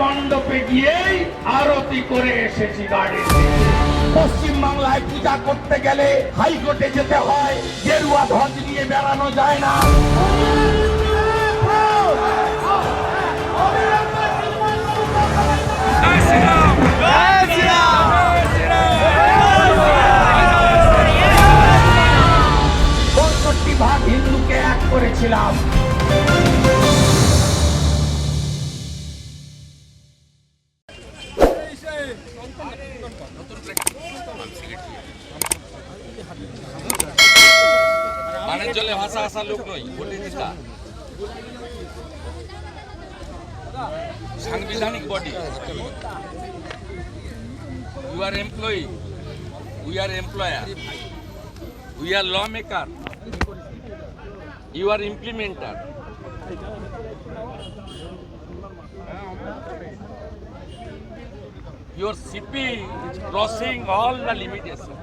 মণ্ডপে গিয়েই আরতি করে এসেছি গাড়িতে পশ্চিম বাংলায় পূজা করতে গেলে হাইকোর্টে যেতে হয়, গেরুয়া ধ্বজ নিয়ে বেড়ানো যায় না। ভাগ হিন্দুকে করেছিলাম। পানের জলে ভাষা আসা লোক নই ভোটে নেতা। সাংবিধানিক body you are employee we are employer we are law maker you are implementer Your CP is crossing all the limitations.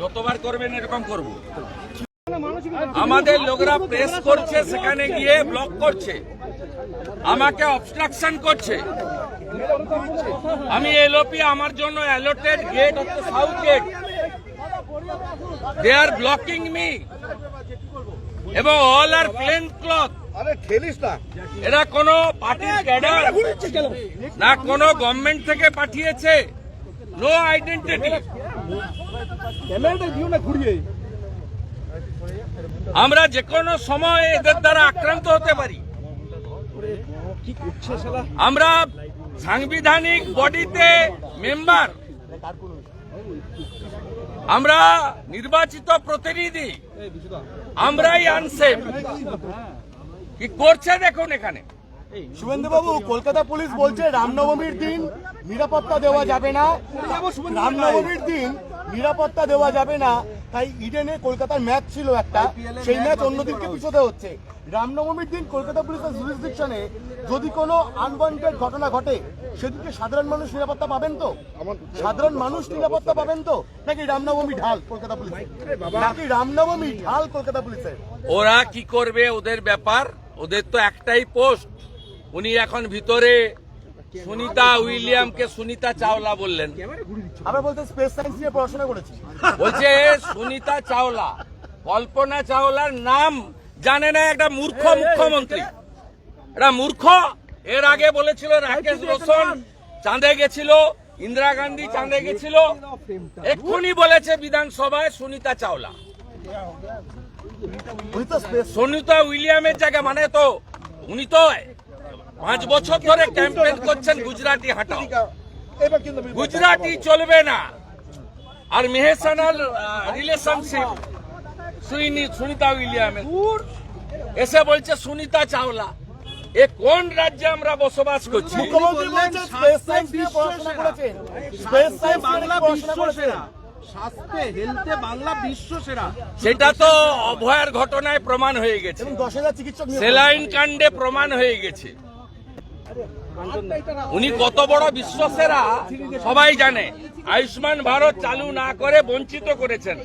যতবার করবেন, এরকম করব। আমাদের লোকরা প্রেস করছে, সেখানে গিয়ে ব্লক করছে। আমাকে অবস্ট্রাকশন করছে। আমি এলওপি আমার জন্য allotted gate south gate they are blocking me এবং অল আর প্লেন ক্লথ আরে ঠেলিস না। এরা কোন পার্টির ক্যাডার না কোন গভর্নমেন্ট থেকে পাঠিয়েছে। নো আইডেন্টিটি ক্যামেরাটা দিও না ঘুরিয়ে। আমরা যে কোনো সময় এদের দ্বারা আক্রান্ত হতে পারি। কি করছে শালা আমরা সাংবিধানিক বডিতে মেম্বার আমরা নির্বাচিত প্রতিনিধি। আমরাই আনসেফ। কি করছে দেখুন এখানে। শুভেন্দুবাবু কলকাতা পুলিশ বলছে রামনবমীর দিন নিরাপত্তা দেওয়া যাবে না। রামনবমীর দিন নিরাপত্তা দেওয়া যাবে না। তাই ইডেনে কলকাতার ম্যাচ ছিল একটা। সেই ম্যাচ অন্যদিনকে পিছোতে হচ্ছে। রামনবমীর দিন কলকাতা পুলিশের জুরিসডিকশনে যদি কোনো আনওয়ান্টেড ঘটনা ঘটে সেদিকে সাধারণ মানুষ নিরাপত্তা পাবেন তো? সাধারণ মানুষ নিরাপত্তা পাবেন তো? নাকি রামনবমী ঢাল কলকাতা পুলিশের? নাকি রামনবমী ঢাল কলকাতা পুলিশের? ওরা কি করবে ওদের ব্যাপার? ওদের তো একটাই পোস্ট। উনি এখন ভিতরে সুনিতা উইলিয়ামকে সুনিতা চাওলা বললেন। আমরা বলতে স্পেস সায়েন্স নিয়ে পড়াশোনা করেছি। বলছে সুনিতা চাওলা কল্পনা চাওলার নাম জানে না একটা মূর্খ মুখ্যমন্ত্রী। এটা মূর্খ? এর আগে বলেছিল রাকেশ রোশন চাঁদে গেছিল ইন্দিরা গান্ধী চাঁদে গেছিল। এক্ষুনি বলেছে বিধানসভায় সুনিতা চাওলা। সুনিতা উইলিয়ামের জায়গা মানে তো উনি তো পাঁচ বছর ধরে ক্যাম্পেইন করছেন গুজরাটি হাটাও। গুজরাটি চলবে না। আর মেহেসানাল রিলেশনশিপ সুনিতা উইলিয়ামের। এসে বলছে সুনিতা চাওলা এ কোন রাজ্যে আমরা বসবাস করছি? সেটা তো অভয়ার ঘটনায় প্রমাণ হয়ে গেছে। সেলাইন কাণ্ডে প্রমাণ হয়ে গেছে। উনি কত বড় বিশ্বসেরা, সবাই জানে। আয়ুষ্মান ভারত চালু না করে বঞ্চিত করেছেন।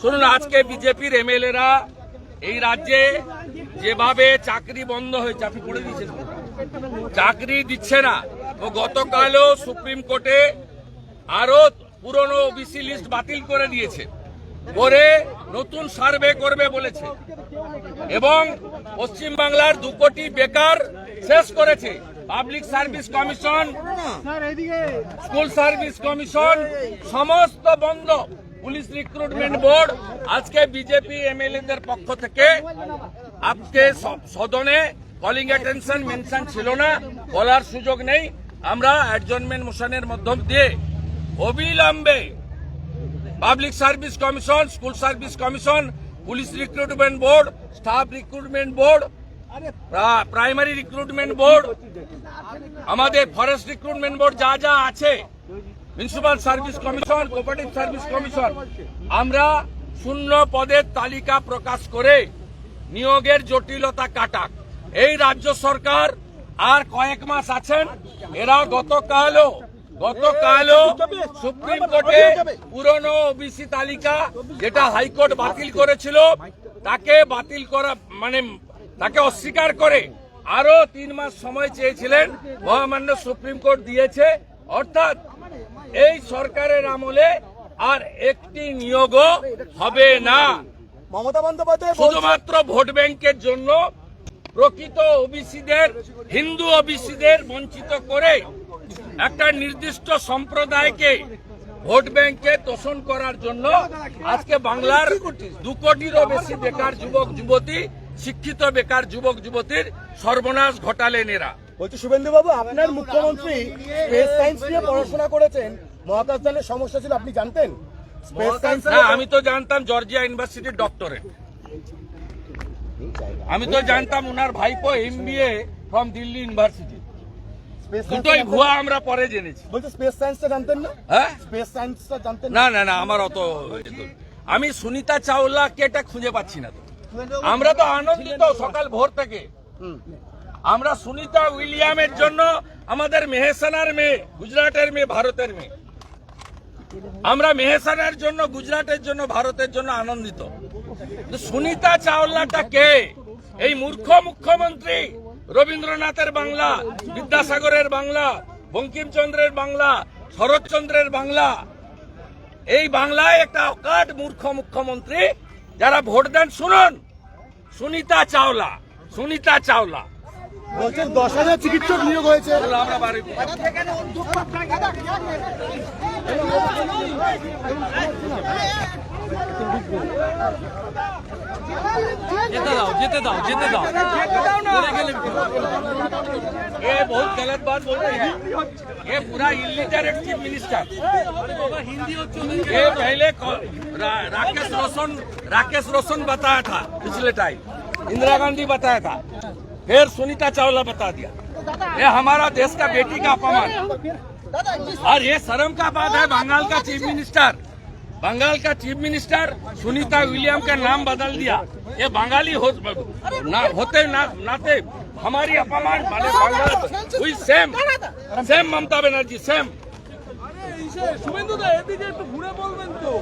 শুনুন, আজকে বিজেপির এমএলএরা এই রাজ্যে যেভাবে চাকরি বন্ধ হয়েছে, আপনি পড়ে দিচ্ছেন চাকরি দিচ্ছে না। ও গতকালও সুপ্রিম কোর্টে আরও পুরনো ওবিসি লিস্ট বাতিল করে দিয়েছে। করে নতুন সার্ভে করবে বলেছে। এবং পশ্চিম বাংলার দু কোটি বেকার শেষ করেছে। Public service commission school service commission সমস্ত বন্ধ। পুলিশ রিক্রুটমেন্ট বোর্ড আজকে বিজেপি এমএলএদের পক্ষ থেকে আজকে সদনে কলিং অ্যাটেনশন মেনশন ছিল না, বলার সুযোগ নেই। আমরা অ্যাডজনমেন্ট মোশনের মাধ্যম দিয়ে অবিলম্বে public service commission school service commission police recruitment board staff recruitment board primary recruitment board আমাদের ফরেস্ট রিক্রুটমেন্ট বোর্ড যা যা আছে municipal service commission cooperative service commission আমরা শূন্য পদের তালিকা প্রকাশ করে নিয়োগের জটিলতা কাটাক। এই রাজ্য সরকার আর কয়েক মাস আছেন এরা গতকালও গতকালও সুপ্রিম কোর্টে পুরনো ওবিসি তালিকা যেটা হাইকোর্ট বাতিল করেছিল, তাকে বাতিল করা মানে তাকে অস্বীকার করে আরও তিন মাস সময় চেয়েছিলেন মহামান্য সুপ্রিম কোর্ট দিয়েছে। অর্থাৎ এই সরকারের আমলে আর একটি নিয়োগও হবে না। মমতা বন্দ্যোপাধ্যায় শুধুমাত্র ভোট ব্যাংকের জন্য প্রকৃত ওবিসিদের হিন্দু ওবিসিদের বঞ্চিত করে একটা নির্দিষ্ট সম্প্রদায়কে ভোট ব্যাংকে তোষণ করার জন্য আজকে বাংলার দু কোটিরও বেশি বেকার যুবক যুবতী শিক্ষিত বেকার যুবক যুবতীর সর্বনাশ ঘটালেন এরা। বলছি শুভেন্দু বাবু আপনার মুখ্যমন্ত্রী স্পেস সায়েন্স নিয়ে পড়াশোনা করেছেন। মহাকাশযানের সমস্যা ছিল আপনি জানতেন? স্পেস সায়েন্স না আমি তো জানতাম জর্জিয়া ইউনিভার্সিটির ডক্টরেট। আমি তো জানতাম ওনার ভাইপো এমবিএ ফ্রম দিল্লি ইউনিভার্সিটি। দুটোই ভুয়া আমরা পরে জেনেছি। বলছি স্পেস সায়েন্সটা জানতেন না? হ্যাঁ? স্পেস সায়েন্সটা জানতেন না? না না আমার অত আমি সুনিতা চাওলা কেটা খুঁজে পাচ্ছি না তো। আমরা তো আনন্দিত সকাল ভোর থেকে। আমরা সুনিতা উইলিয়ামের জন্য আমাদের মেহেসানার মেয়ে গুজরাটের মেয়ে ভারতের মেয়ে। আমরা মেহেসানার জন্য গুজরাটের জন্য ভারতের জন্য আনন্দিত। সুনিতা চাওলাটা কে? এই মূর্খ মুখ্যমন্ত্রী রবীন্দ্রনাথের বাংলা বিদ্যাসাগরের বাংলা বঙ্কিমচন্দ্রের বাংলা শরৎচন্দ্রের বাংলা। এই বাংলায় একটা অকাট মূর্খ মুখ্যমন্ত্রী যারা ভোট দেন শুনুন। সুনিতা চাওলা সুনিতা চাওলা। বলছেন দশ হাজার চিকিৎসক নিয়োগ হয়েছে। আমরা যেতে দাও যেতে দাও যেতে দাও পরে গেলে ये बहुत गलत बात बोल रहे हैं ये पूरा इलिटरेट चीफ मिनिस्टर ये पहले कौ- रा, राकेश रोशन राकेश रोशन बताया था पिछले टाइम इंदिरा गांधी बताया था फिर सुनीता चावला बता दिया ये हमारा देश का बेटी का अपमान और ये शर्म का बात है बंगाल का चीफ मिनिस्टर बंगाल का चीफ मिनिस्टर सुनीता विलियम का नाम बदल दिया ये बंगाली हो, ना, होते ना, नाते हमारी अपमान बंगाल हुई same same Mamata Banerjee same Suvendu da এদিকে একটু ঘুরে বলবেন তো